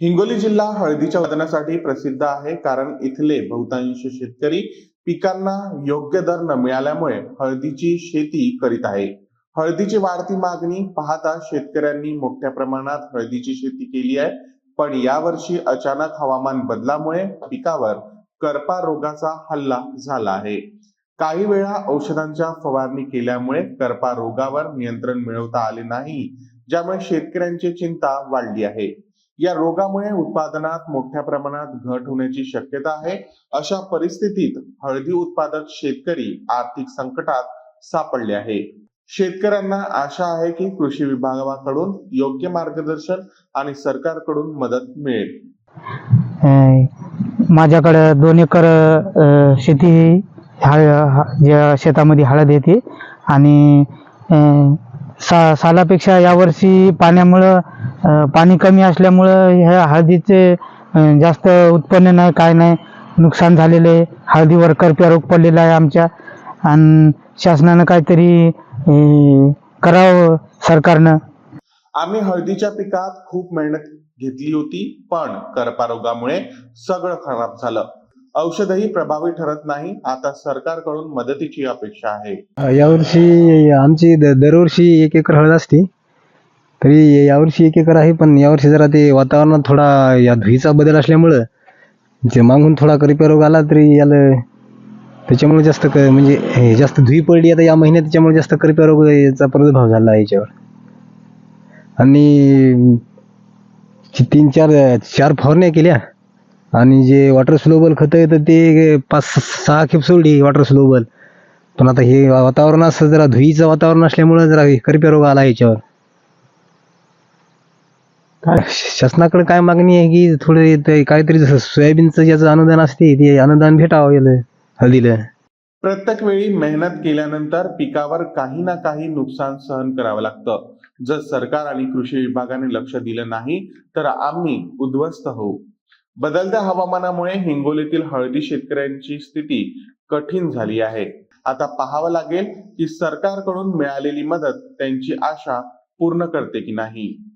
हिंगोली जिल्हा हळदीच्या उत्पादनासाठी प्रसिद्ध आहे कारण इथले बहुतांश शेतकरी पिकांना योग्य दर न मिळाल्यामुळे हळदीची शेती करीत आहे. हळदीची वाढती मागणी पाहता शेतकऱ्यांनी मोठ्या प्रमाणात हळदीची शेती केली आहे. पण यावर्षी अचानक हवामान बदलामुळे पिकावर करपा रोगाचा हल्ला झाला आहे. काही वेळा औषधांच्या फवारणी केल्यामुळे करपा रोगावर नियंत्रण मिळवता आले नाही ज्यामुळे शेतकऱ्यांची चिंता वाढली आहे. या रोगामुळे उत्पादनात मोठ्या प्रमाणात घट होण्याची शक्यता आहे. अशा परिस्थितीत हळदी उत्पादक शेतकरी आर्थिक संकटात सापडले आहे. शेतकऱ्यांना आशा आहे की कृषी विभागाकडून योग्य मार्गदर्शन आणि सरकारकडून मदत मिळेल. अं, दोन एकर अं, शेती ज्या शेतामध्ये हळद येते आणि अं, सा सालापेक्षा यावर्षी पाण्यामुळं पाणी कमी असल्यामुळं ह्या हळदीचे जास्त उत्पन्न नाही काय नाही. नुकसान झालेले हळदीवर करप्या रोग पडलेला आहे आमच्या. आणि शासनानं काहीतरी करावं सरकारनं. आम्ही हळदीच्या पिकात खूप मेहनत घेतली होती पण करपा रोगामुळे सगळं खराब झालं. औषधही प्रभावी ठरत नाही. आता सरकारकडून मदतीची अपेक्षा आहे. यावर्षी आमची दरवर्षी एक एकर हळद असते. तरी यावर्षी एक एकर आहे पण यावर्षी जरा ते वातावरणात थोडा या धुईचा बदल असल्यामुळं जे मागून थोडा करिपा रोग आला तरी याला त्याच्यामुळे जास्त क म्हणजे हे जास्त धुई पडली आता या महिन्यात त्याच्यामुळे जास्त करिपा रोगाचा प्रादुर्भाव झाला याच्यावर. आणि तीन चार चार फवारण्या केल्या. आणि जे वॉटर स्लोबल खतं येतं ते पाच सहा खेप सोडली वॉटर स्लोबल पण आता हे वातावरण असं जरा धुईचं वातावरण असल्यामुळं जरा करप्या रोग आला याच्यावर. काय? शासनाकडे काय मागणी आहे की थोडे ते काहीतरी जसं सोयाबीनचं ज्याचं अनुदान असते ते अनुदान भेटावं याला हळदीला प्रत्येक वेळी मेहनत केल्यानंतर पिकावर काही ना काही नुकसान सहन करावं लागतं. जर सरकार आणि कृषी विभागाने लक्ष दिलं नाही तर आम्ही उद्ध्वस्त होऊ. बदलत्या हवामानामुळे हिंगोलीतील हळदी शेतकऱ्यांची स्थिती कठीण झाली आहे. आता पाहावं लागेल की सरकारकडून मिळालेली मदत त्यांची आशा पूर्ण करते की नाही.